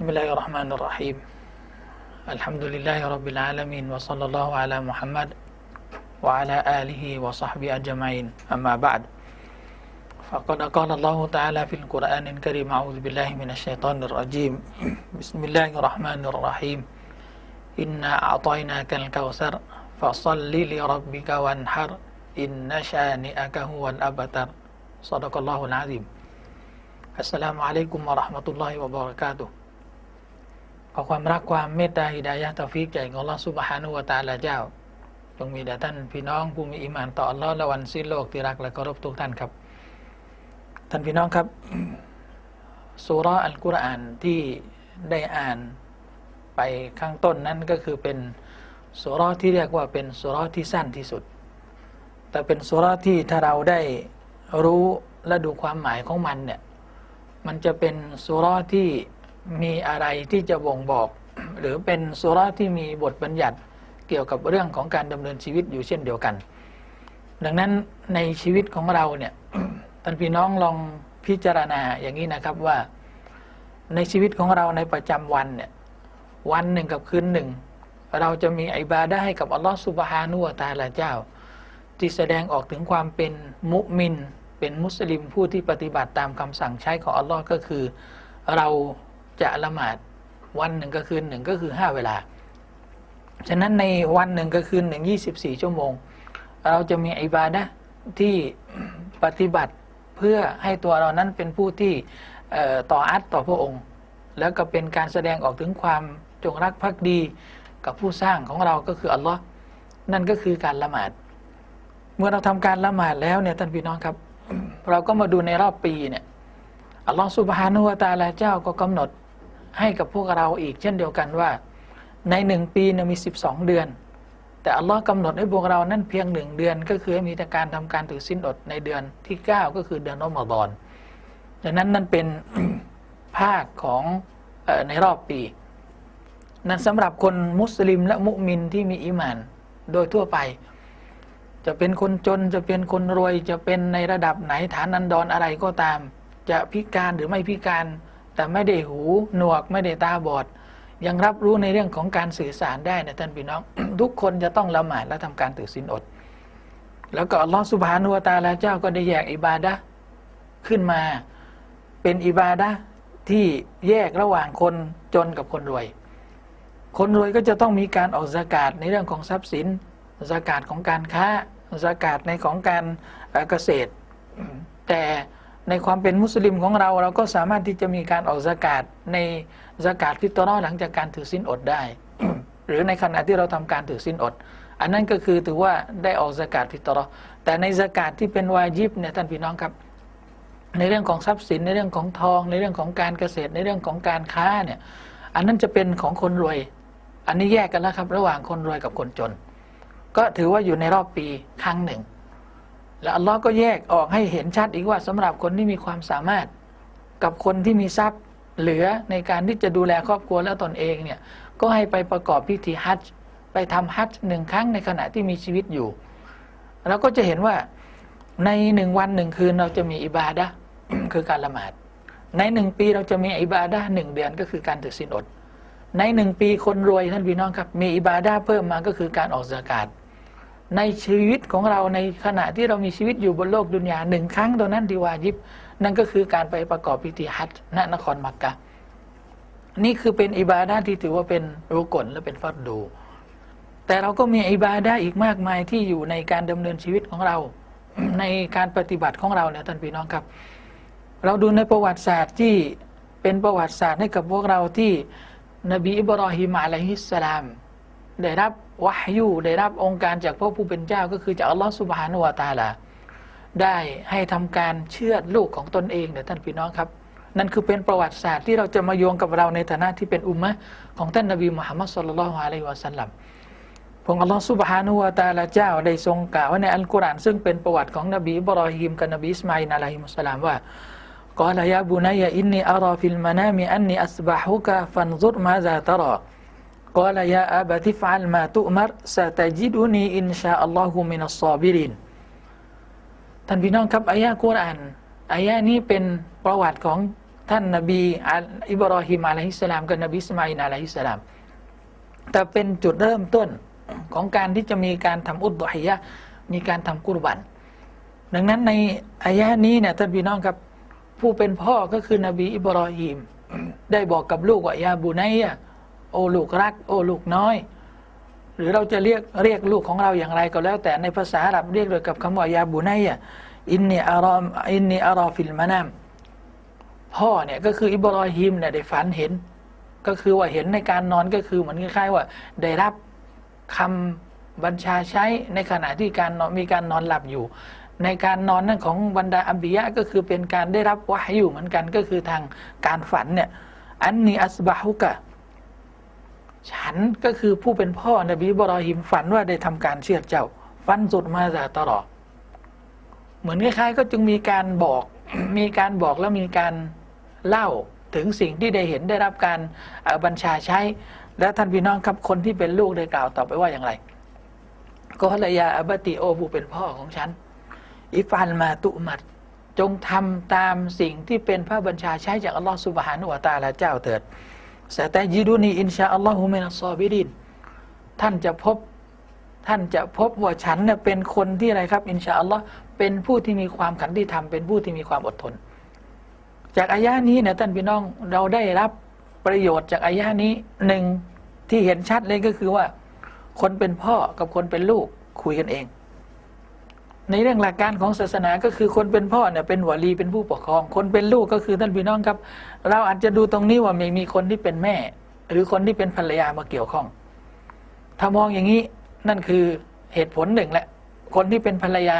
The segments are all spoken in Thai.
بسم الله الرحمن الرحيم الحمد لله رب العالمين وصلى الله على محمد وعلى آله وصحبه أجمعين أما بعد فقد قال الله تعالى في القرآن الكريم أعوذ بالله من الشيطان الرجيم بسم الله الرحمن الرحيم إنا أعطيناك الكوثر فصل لربك وانحر إن شانئك هو الأبتر صدق الله العظيم السلام عليكم ورحمة الله وبركاته ข อความรักความเมตตาฮิดายะตอฟิกจากอัลอฮฺซุบฮานุวตาลาเจ้า จงมีแด่ท่านพี่น้องผู้มีอิมานต่ออัลลอฮ์และวันสิ้นโลกที่รักและเคารพทุกท่านครับ ท่านพี่น้องครับสุรอัลกุรอานที่ได้อ่านไปข้างต้นนั้นก็คือเป็นสุราะห์ที่เรียกว่าเป็นสุราะห์ที่สั้นที่สุด แต่เป็นสุราะห์ที่ถ้าเราได้รู้และดูความหมายของมันเนี่ยมันจะเป็นสุราะห์ที่ มีอะไรที่จะบ่งบอก หรือเป็นสุราที่มีบทบัญญัติเกี่ยวกับเรื่องของการดำเนินชีวิตอยู่เช่นเดียวกัน ดังนั้นในชีวิตของเราเนี่ยท่านพี่น้องลองพิจารณาอย่างนี้นะครับว่า ในชีวิตของเราในประจำวันเนี่ยวันหนึ่งกับคืนหนึ่ง เราจะมีอิบาดะให้กับอัลลอฮฺสุบฮานุวตาลาเจ้า ที่แสดงออกถึงความเป็นมุมิน เป็นมุสลิมผู้ที่ปฏิบัติตามคำสั่งใช้ของอัลลอฮ์ก็คือ เรา จะละหมาดวันหนึ่งก็คืนหนึ่งก็คือห้าเวลา ฉะนั้นในวันหนึ่งก็คืนหนึ่งยี่สิบสี่ชั่วโมง เราจะมีอิบาดะที่ปฏิบัติเพื่อให้ตัวเรานั้นเป็นผู้ที่ต่ออัดต่อพระองค์ แล้วก็เป็นการแสดงออกถึงความจงรักภักดีกับผู้สร้างของเราก็คืออัลลอฮ์นั่นก็คือการละหมาด เมื่อเราทำการละหมาดแล้วเนี่ยท่านพี่น้องครับ เราก็มาดูในรอบปีเนี่ยอัลลอฮ์สุบฮานุวตะอาลาเจ้าก็กำหนด ให้กับพวกเราอีกเช่นเดียวกันว่า ในหนึ่งปีเนี่ยมี 12 เดือน แต่อัลลอฮ์กำหนดให้พวกเรานั้นเพียงหนึ่งเดือน ก็คือให้มีแต่การทำการถือสินอดในเดือนที่ 9 ก็คือเดือนรอมฎอนดังนั้นนั่นเป็นภาคของออในรอบปี นั้นสำหรับคนมุสลิมและมุมินที่มีอีหมานโดยทั่วไป จะเป็นคนจนจะเป็นคนรวยจะเป็นในระดับไหนฐานันดรอะไรก็ตาม จะพิการหรือไม่พิการ แต่ไม่ได้หูหนวกไม่ได้ตาบอด ยังรับรู้ในเรื่องของการสื่อสารได้นะท่านพี่น้อง ทุกคนจะต้องละหมาดและทำการถือศีลอด แล้วก็อัลลอฮฺสุบฮานุวตาลาเจ้าก็ได้แยกอิบาดะขึ้นมาเป็นอิบาดะที่แยกระหว่างคนจนกับคนรวย คนรวยก็จะต้องมีการออกสากาศในเรื่องของทรัพย์สินสากาศของการค้าสากาศในของการเกษตร แต่ ในความเป็นมุสลิมของเรา เราก็สามารถที่จะมีการออกสากาศในสากาศฟิตรอหลังจากการถือสินอดได้ หรือในขณะที่เราทำการถือสินอด อันนั้นก็คือถือว่าได้ออกสากาศฟิตรอแต่ในสากาศที่เป็นวาญิบเนี่ยท่านพี่น้องครับ ในเรื่องของทรัพย์สินในเรื่องของทอง ในเรื่องของการเกษตรในเรื่องของการค้าเนี่ยอันนั้นจะเป็นของคนรวย อันนี้แยกกันแล้วครับ ระหว่างคนรวยกับคนจน ก็ถือว่าอยู่ในรอบปีครั้งหนึ่ง แล้วอัลลอฮ์ก็แยกออกให้เห็นชัดอีกว่าสำหรับคนที่มีความสามารถ กับคนที่มีทรัพย์เหลือในการที่จะดูแลครอบครัวและตนเองเนี่ยก็ให้ไปประกอบพิธีฮัจญ์ไปทำฮัจญ์หนึ่งครั้งในขณะที่มีชีวิตอยู่เราก็จะเห็นว่าในหนึ่งวันหนึ่งคืนเราจะมีอิบาดะคือการละหมาด ในหนึ่งปีเราจะมีอิบาดะหนึ่งเดือนก็คือการถือศีลอด ในหนึ่งปีคนรวยท่านพี่น้องครับ มีอิบาดะเพิ่มมาก็คือการออกสากาศ ในชีวิตของเราในขณะที่เรามีชีวิตอยู่บนโลกดุนยาหนึ่งครั้งตรงนั้นที่วาญิบ นั่นก็คือการไปประกอบพิธีฮัจญ์ณนครมักกะ นี่คือเป็นอิบาดะห์ที่ถือว่าเป็นรุกลและเป็นฟัดดู แต่เราก็มีอิบาดะห์อีกมากมายที่อยู่ในการดำเนินชีวิตของเรา ในการปฏิบัติของเราเนี่ยท่านพี่น้องครับ เราดูในประวัติศาสตร์ที่เป็นประวัติศาสตร์ให้กับพวกเราที่นบีอิบรอฮิมอะลัยฮิสสลาม ได้รับวะฮยูได้รับองค์การจากพระผู้เป็นเจ้าก็คือจากอัลลอฮฺสุบฮานุวะตาลาได้ให้ทำการเชื่อดลูกของตนเองเนี่ยท่านพี่น้องครับ นั่นคือเป็นประวัติศาสตร์ที่เราจะมาโยงกับเราในฐานะที่เป็นอุมมะของท่านนบีมุฮัมมัดสุลลัลลอฮุอะลัยฮิวะสัลลัมพระองอัลลอฮฺสุบฮานุวะตาลาเจ้าได้ทรงกล่าวไว้ในอัลกุรอานซึ่งเป็นประวัติของนบีบรอฮิมกับนบีอิสมาอิลอะลัยฮิมุ กอลยาอาบะติฟอัลมาตุมัรซาตจิดุนีอินชาอัลลอฮุมินัสซอบิรินท่านพี่น้องครับอายะกุรอานอายะนี้เป็นประวัติของท่านนบีอิบรอฮิมอะลัยฮิสสลามกับนบีสมาอินอะลัยฮิสสลามแต่เป็นจุดเริ่มต้นของการที่จะมีการทำอุดดฮิยะมีการทำกุรบัน ดังนั้นในอายะนี้เนี่ยท่านพี่น้องครับผู้เป็นพ่อก็คือนบีอิบรอฮิมได้บอกกับลูกว่ายาบุนัยยะ โอลูกรัก โอลูกน้อย หรือเราจะเรียกเรียกลูกของเราอย่างไรก็แล้ว แต่ในภาษาอาหรับเรียกโดยกับคำว่ายาบุไนยะอินนีอารอมอินนีอารอฟิลมานามพ่อเนี่ยก็คืออิบรอฮิมเนี่ยได้ฝันเห็น ก็คือว่าเห็นในการนอนก็คือเหมือนคล้ายๆว่าได้รับคำบัญชาใช้ในขณะที่การนอนมีการนอนหลับอยู่ ในการนอนนั่นของบรรดาอัมบิยะก็คือเป็นการได้รับวะฮอยู่เหมือนกันก็คือทางการฝันเนี่ยอันนี้อัสบาฮุกะ ฉันก็คือผู้เป็นพ่อนบีบรอฮิมฝันว่าได้ทำการเชื่อดเจ้า ฟันสุดมาจากตลอดเหมือนคล้ายๆ ก็จึงมีการบอกมีการบอกแล้วมีการเล่าถึงสิ่งที่ได้เห็นได้รับการบัญชาใช้ และท่านพี่น้องครับคนที่เป็นลูกได้กล่าวต่อไปว่าอย่างไรก็ฮลยาอับติโอผู้เป็นพ่อของฉัน อิฟันมาตุมัดจงทำตามสิ่งที่เป็นพระบัญชาใช้จากอัลลอฮฺสุบฮานุวะตาลาเจ้าเถิด สตาจิดุนีอินชาอัลลอฮุมินัสซอบิดินท่านจะพบท่านจะพบว่าฉันเนี่ยเป็นคนที่อะไรครับ อินชาอัลลอฮ์เป็นผู้ที่มีความขันติธรรมเป็นผู้ที่มีความอดทน จากอายะนี้เนี่ยท่านพี่น้องเราได้รับประโยชน์จากอายะนี้หนึ่งที่เห็นชัดเลยก็คือว่า คนเป็นพ่อกับคนเป็นลูกคุยกันเอง ในเรื่องหลักการของศาสนาก็คือคนเป็นพ่อเนี่ยเป็นหวลีเป็นผู้ปกครอง คนเป็นลูกก็คือท่านพี่น้องครับ เราอาจจะดูตรงนี้ว่าม่มีคนที่เป็นแม่ หรือคนที่เป็นภรรยามาเกี่ยวข้อง ถ้ามองอย่างนี้นั่นคือเหตุผลหนึ่งแหละ คนที่เป็นภรรยา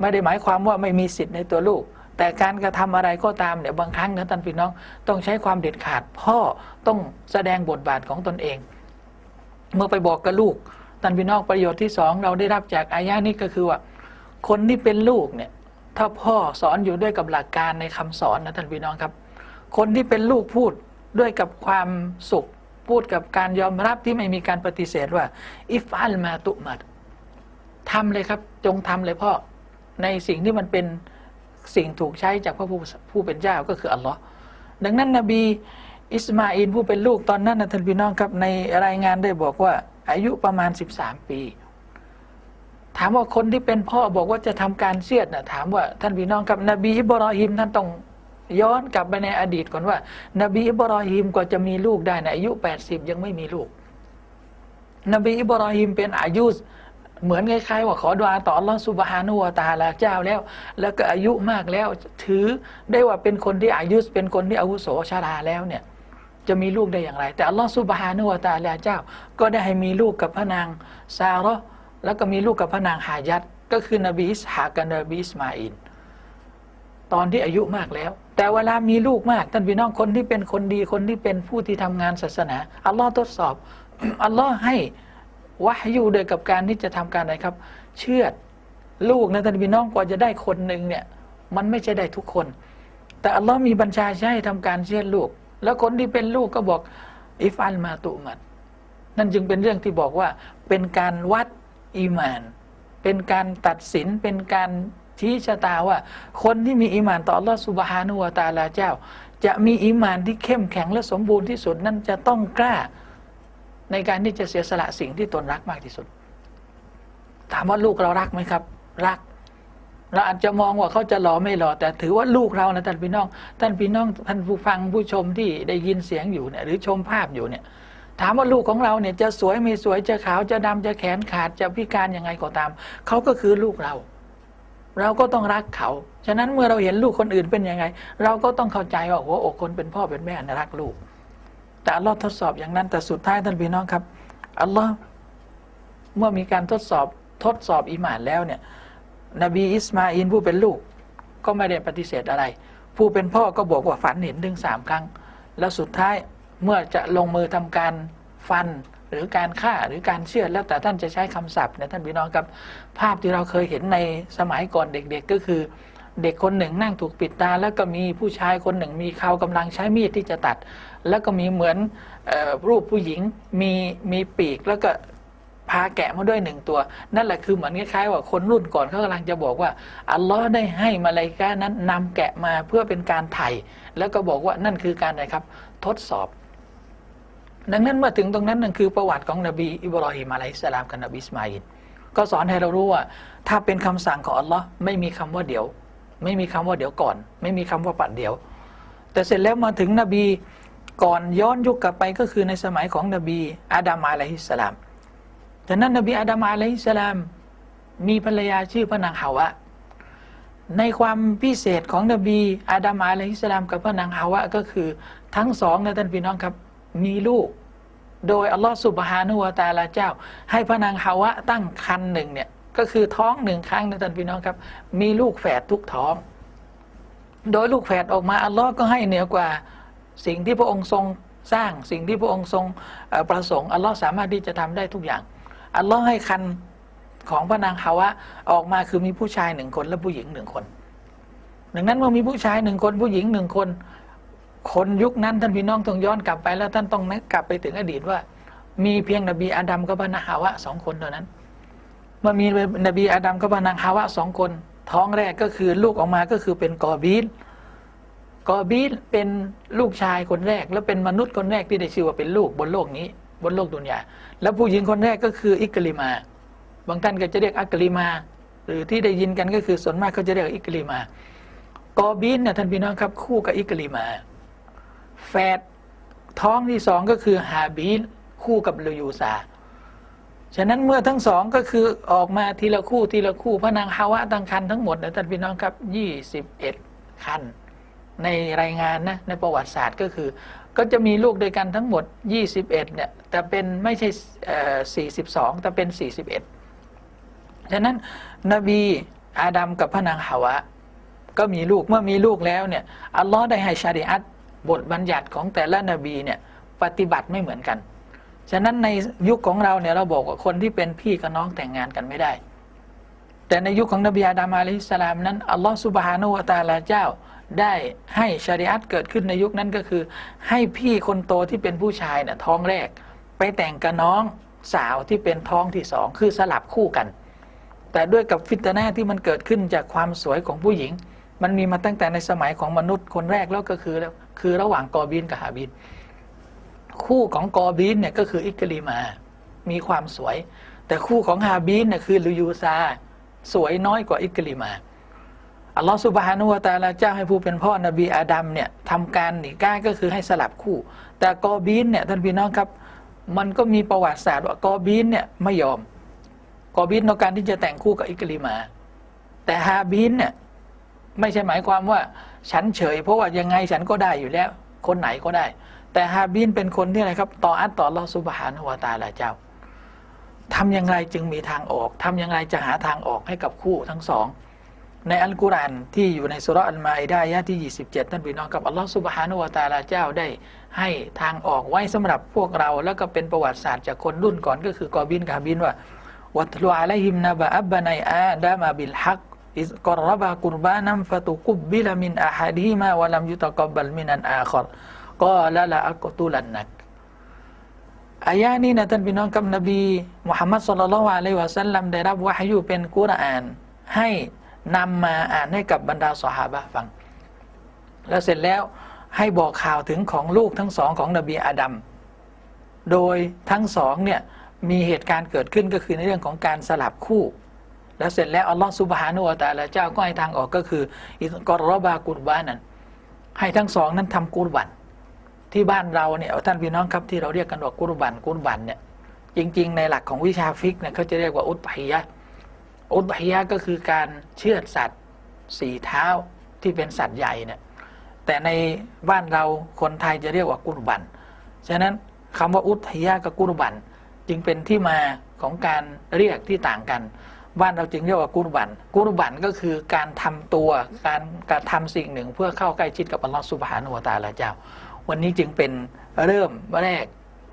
ไม่ได้หมายความว่าไม่มีสิทธิ์ในตัวลูก แต่การกระทำอะไรก็ตามเนี่ยบางครั้งนะท่านพี่น้องต้องใช้ความเด็ดขาด พ่อต้องแสดงบทบาทของตนเอง เมื่อไปบอกกับลูกท่านพี่น้องประโยชน์ที่สองเราได้รับจากอายะนี้ก็คือว่า คนที่เป็นลูกเนี่ย ถ้าพ่อสอนอยู่ด้วยกับหลักการในคำสอนนะท่านพี่น้องครับ คนที่เป็นลูกพูดด้วยกับความสุข พูดกับการยอมรับที่ไม่มีการปฏิเสธว่าอิฟอัลมาตุมัดทำเลยครับ จงทำเลยพ่อ ในสิ่งที่มันเป็นสิ่งถูกใช้จากพระผู้ผู้เป็นเจ้าก็คืออัลลอฮ์ดังนั้นนบีอิสมาอินผู้เป็นลูกตอนนั้นนะท่านพี่น้องครับในรายงานได้บอกว่า อายุประมาณ 13 ปี ถามว่าคนที่เป็นพ่อบอกว่าจะทำการเสียดนะถามว่าท่านพี่น้องครับนบีอิบรอฮิมท่านต้องย้อนกลับไปในอดีตก่อนว่า นบีอิบรอฮิมกว่าจะมีลูกได้นะอายุ 80 ยังไม่มีลูก นบีอิบรอฮิมเป็นอายุเหมือนคล้ายๆว่าขอดุอาต่ออัลลอฮฺสุบฮานุวะตาลาเจ้าแล้ว แล้วก็อายุมากแล้วถือได้ว่าเป็นคนที่อายุเป็นคนที่อาวุโสชาราแล้วเนี่ยจะมีลูกได้อย่างไร แต่อัลลอฮฺสุบฮานุวะตาลาเจ้า ก็ได้ให้มีลูกกับพระนางซาร์ แล้วก็มีลูกกับพระนางฮายัดก็คือนบีอิสฮากับนบีอิสมาอิน ตอนที่อายุมากแล้ว แต่เวลามีลูกมากท่านพี่น้องคนที่เป็นคนดีคนที่เป็นผู้ที่ทำงานศาสนาอัลลอฮ์ทดสอบอัลลอฮ์ให้วะฮยูโดยกับการที่จะทำการอะไรครับ เชื่อดลูกนะท่านพี่น้องกว่าจะได้คนหนึ่งเนี่ยมันไม่ใช่ได้ทุกคน แต่อัลลอฮ์มีบัญชาใช้ให้ทำการเชื่อดลูก แล้วคนที่เป็นลูกก็บอกอิฟันมาตุมัดนั่นจึงเป็นเรื่องที่บอกว่าเป็นการวัด อีมาน เป็นการตัดสินเป็นการชี้ชะตาว่า คนที่มีอีมานต่อลอสุบฮานุวะตาลาเจ้า จะมีอีมานที่เข้มแข็งและสมบูรณ์ที่สุดนั่นจะต้องกล้า ในการที่จะเสียสละสิ่งที่ตนรักมากที่สุด ถามว่าลูกเรารักไหมครับ รักเราอาจจะมองว่าเขาจะหล่อไม่หล่อแต่ถือว่าลูกเรานะท่านพี่น้อง ท่านพี่น้องท่านผู้ฟังผู้ชมที่ได้ยินเสียงอยู่เนี่ยหรือชมภาพอยู่เนี่ย ถามว่าลูกของเราเนี่ยจะสวยไม่สวยจะขาวจะดำจะแขนขาดจะพิการยังไงก็ตาม เขาก็คือลูกเรา เราก็ต้องรักเขา ฉะนั้นเมื่อเราเห็นลูกคนอื่นเป็นยังไง เราก็ต้องเข้าใจว่าหัวอกคนเป็นพ่อเป็นแม่นรักลูก แต่อัลลอฮ์ทดสอบอย่างนั้นแต่สุดท้ายท่านพี่น้องครับอัลลอฮ์เมื่อมีการทดสอบทดสอบอีหมานแล้วเนี่ย นบีอิสมาอินผู้เป็นลูก ก็ไม่ได้ปฏิเสธอะไร ผู้เป็นพ่อก็บอกว่าฝันเห็นถึงสามครั้ง แล้วสุดท้าย เมื่อจะลงมือทำการฟันหรือการฆ่าหรือการเชื่อดแล้วแต่ท่านจะใช้คำศัพท์เนี่ยท่านพี่น้องครับภาพที่เราเคยเห็นในสมัยก่อนเด็กๆก็คือ เด็กคนหนึ่งนั่งถูกปิดตา แล้วก็มีผู้ชายคนหนึ่งมีเขากำลังใช้มีดที่จะตัด แล้วก็มีเหมือนออรูปผู้หญิงมีมีปีกแล้วก็พาแกะมาด้วยหนึ่งตัว นั่นแหละคือเหมือนคล้ายๆว่าคนรุ่นก่อนเขากำลังจะบอกว่าอัลลอฮ์ได้ให้มาลาอิกะห์นั้นนำแกะมาเพื่อเป็นการไถ่แล้วก็บอกว่านั่นคือการอะไรครับ ทดสอบ ดังนั้นเมื่อถึงตรงนั้นนั่นคือประวัติของนบีอิบรอฮิมอะลัยฮิสสลามกับนบีอิสมาอิลก็สอนให้เรารู้ว่า ถ้าเป็นคำสั่งของอัลลอฮ์ไม่มีคำว่าเดี๋ยว ไม่มีคำว่าเดี๋ยวก่อน ไม่มีคำว่าปัดเดี๋ยว แต่เสร็จแล้วมาถึงนบีก่อนย้อนยุคกลับไปก็คือในสมัยของนบีอาดัมอะลัยฮิสสลามจากนั้นนบีอาดัมอะลัยฮิสสลาม มีภรรยาชื่อพระนางฮาวะ ในความพิเศษของนบีอาดัมอะลัยฮิสสลามกับพระนางฮาวะก็คือทั้งสองนะท่านพี่น้องครับ มีลูก โดยอัลลอฮฺสุบฮานุวะตาลาเจ้า ให้พระนางฮาวะตั้งคันหนึ่งเนี่ยก็คือท้องหนึ่งครั้งนะท่านพี่น้องครับ มีลูกแฝดทุกท้อง โดยลูกแฝดออกมาอัลลอฮ์ก็ให้เหนือกว่าสิ่งที่พระองค์ทรงสร้างสิ่งที่พระองค์ทรงประสงค์อัลลอฮ์สามารถที่จะทำได้ทุกอย่างอัลลอฮ์ให้คันของพระนางฮาวะออกมาคือมีผู้ชายหนึ่งคนและผู้หญิงหนึ่งคน ดังนั้นเมื่อมีผู้ชายหนึ่งคนผู้หญิงหนึ่งคน คนยุคนั้นท่านพี่น้องต้องย้อนกลับไปแล้วท่านต้องนึกกลับไปถึงอดีตว่า มีเพียงนบีอาดัมกับพระนางฮาวะสองคนเท่านั้น เมื่อมีนบีอาดัมกับพระนางฮาวะสองคน ท้องแรกก็คือลูกออกมาก็คือเป็นกอบีลกอบีลเป็นลูกชายคนแรก และเป็นมนุษย์คนแรกที่ได้ชื่อว่าเป็นลูกบนโลกนี้ บนโลกดุนยาแล้วผู้หญิงคนแรกก็คืออิกลิมา บางท่านก็จะเรียกอักลิมา หรือที่ได้ยินกันก็คือส่วนมากเขาจะเรียกอิกลิมากอบีลเนี่ยท่านพี่น้องครับคู่กับอิกลิมา แฝดท้องที่สองก็คือฮาบีลคู่กับลูยูซาฉะนั้นเมื่อทั้งสองก็คือออกมาทีละคู่ทีละคู่พระนางฮาวะตั้งคันทั้งหมดนะท่านพี่น้องครับยี่สิบเอ็ดคันในรายงานนะในประวัติศาสตร์ก็คือ ก็จะมีลูกด้วยกันทั้งหมด 21 เนี่ย แต่เป็นไม่ใช่เอ่อ42 แต่เป็น 41 ฉะนั้นนบีอาดัมกับพระนางฮาวะ ก็มีลูกเมื่อมีลูกแล้วเนี่ยอัลลอฮ์ได้ให้ชาริอัต บทบัญญัติของแต่ละนบีเนี่ยปฏิบัติไม่เหมือนกัน ฉะนั้นในยุคของเราเนี่ยเราบอกว่าคนที่เป็นพี่กับน้องแต่งงานกันไม่ได้ แต่ในยุคของนบีอาดัมอะลัยฮิสลามนั้นอัลลอฮ์สุบฮานุวะตาลาเจ้าได้ให้ชาริอัตเกิดขึ้นในยุคนั้นก็คือ ให้พี่คนโตที่เป็นผู้ชายเนี่ยท้องแรก ไปแต่งกับน้องสาวที่เป็นท้องที่สองคือสลับคู่กัน แต่ด้วยกับฟิตนาที่มันเกิดขึ้นจากความสวยของผู้หญิง มันมีมาตั้งแต่ในสมัยของมนุษย์คนแรกแล้วก็คือแล้ว คือระหว่างกอบีนกับฮาบีนคู่ของกอบีนเนี่ยก็คืออิกลิมา มีความสวย แต่คู่ของฮาบีนเนี่ยคือลูยูซา สวยน้อยกว่าอิกลิมาอัลลอฮฺสุบฮานุวะตาลาเจ้าให้ผู้เป็นพ่อนบีอาดัมเนี่ยทำการหนีก้าก็คือให้สลับคู่ แต่กอบีนเนี่ยท่านพี่น้องครับ มันก็มีประวัติศาสตร์ว่ากอบีนเนี่ยไม่ยอม กอบีนในการที่จะแต่งคู่กับอิกลิมา แต่ฮาบีนเนี่ยไม่ใช่หมายความว่า ฉันเฉย เพราะว่ายังไงฉันก็ได้อยู่แล้ว คนไหนก็ได้ แต่ฮาบีนเป็นคนที่อะไรครับ ต่ออัตต่อลอสุบฮานุวตาลาเจ้าทำอย่างไรจึงมีทางออกทำอย่างไรจะหาทางออกให้กับคู่ทั้งสอง ในอัลกุรอานที่อยู่ในสุรอัลมาอิดายะที่ 27ท่านพี่น้องกับอัลลอฮฺสุบฮานุวะตาลาเจ้าได้ ให้ทางออกไว้สำหรับพวกเราแล้วก็เป็นประวัติศาสตร์จากคนรุ่นก่อนก็คือกอบินกาบินว่าวัตลุอะลัยฮิมนะบะอับบะนัยอาดามะบิลฮัก อิสกอรบะกุรบานัมฟะตุกุบบิลมินอะฮัดิฮิมา วะลัมยุตะกับบัลมินันอาคอรกอละละอักตุลันนักอายะนี้นะท่านพี่น้องกับนบีมุฮัมมัดสุลลัลลอฮุอะลัยวะสัลลัมได้รับวะฮยูเป็นกุรอาน ให้นำมาอ่านให้กับบรรดาสหาบะฟัง แล้วเสร็จแล้วให้บอกข่าวถึงของลูกทั้งสองของนบีอาดัมโดยทั้งสองเนี่ยมีเหตุการณ์เกิดขึ้นก็คือในเรื่องของการสลับคู่ แล้วเสร็จแล้วอัลลอฮฺซุบฮานุวะตะอาลาเจ้าก็ให้ทางออกก็คืออิกอรบากุรบานั้น ให้ทั้งสองนั้นทำกุรบัน ที่บ้านเราเนี่ยท่านพี่น้องครับที่เราเรียกกันว่ากุรบันกุรบันเนี่ยจริง ๆ ในหลักของวิชาฟิกเนี่ยเขาจะเรียกว่าอุตฮิยะอุตฮิยะก็คือการเชือดสัตว์สี่เท้าที่เป็นสัตว์ใหญ่เนี่ยแต่ในบ้านเราคนไทยจะเรียกว่ากุรบัน ฉะนั้นคำว่าอุทยะกับกุรบัน จึงเป็นที่มาของการเรียกที่ต่างกัน บ้านเราจึงเรียกว่ากุรบันกุรบันก็คือการทำตัวการการทำสิ่งหนึ่งเพื่อเข้าใกล้ชิดกับอัลลอฮฺสุบฮานุวะตาลาเจ้า วันนี้จึงเป็นเริ่มแรก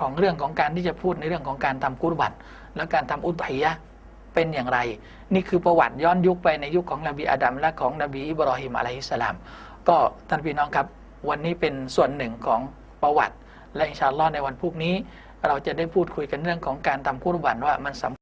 ของเรื่องของการที่จะพูดในเรื่องของการทำกุรบันและการทำอุทยะเป็นอย่างไร นี่คือประวัติย้อนยุคไปในยุคของนบีอาดัมและของนบีอิบรอฮิมอะลัยฮิสสลาม ก็ท่านพี่น้องครับ วันนี้เป็นส่วนหนึ่งของประวัติ และอินชาอัลลอฮ์ในวันพรุ่งนี้ เราจะได้พูดคุยกันเรื่องของการทำกุรบันว่ามันสำ